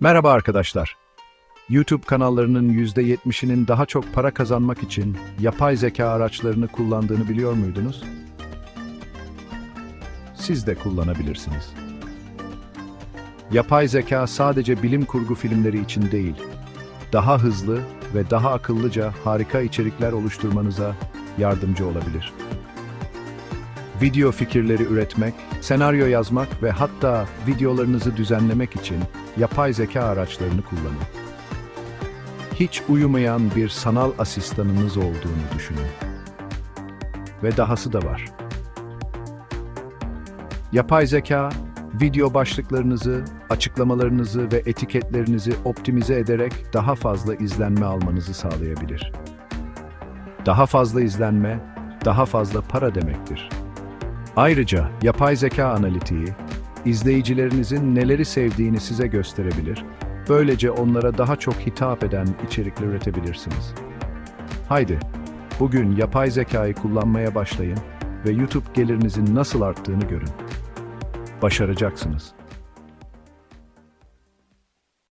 Merhaba arkadaşlar. YouTube kanallarının %70'inin daha çok para kazanmak için yapay zeka araçlarını kullandığını biliyor muydunuz? Siz de kullanabilirsiniz. Yapay zeka sadece bilim kurgu filmleri için değil, daha hızlı ve daha akıllıca harika içerikler oluşturmanıza yardımcı olabilir. Video fikirleri üretmek, senaryo yazmak ve hatta videolarınızı düzenlemek için yapay zeka araçlarını kullanın. Hiç uyumayan bir sanal asistanınız olduğunu düşünün. Ve dahası da var. Yapay zeka, video başlıklarınızı, açıklamalarınızı ve etiketlerinizi optimize ederek daha fazla izlenme almanızı sağlayabilir. Daha fazla izlenme, daha fazla para demektir. Ayrıca yapay zeka analitiği, izleyicilerinizin neleri sevdiğini size gösterebilir, böylece onlara daha çok hitap eden içerikler üretebilirsiniz. Haydi, bugün yapay zekayı kullanmaya başlayın ve YouTube gelirinizin nasıl arttığını görün. Başaracaksınız.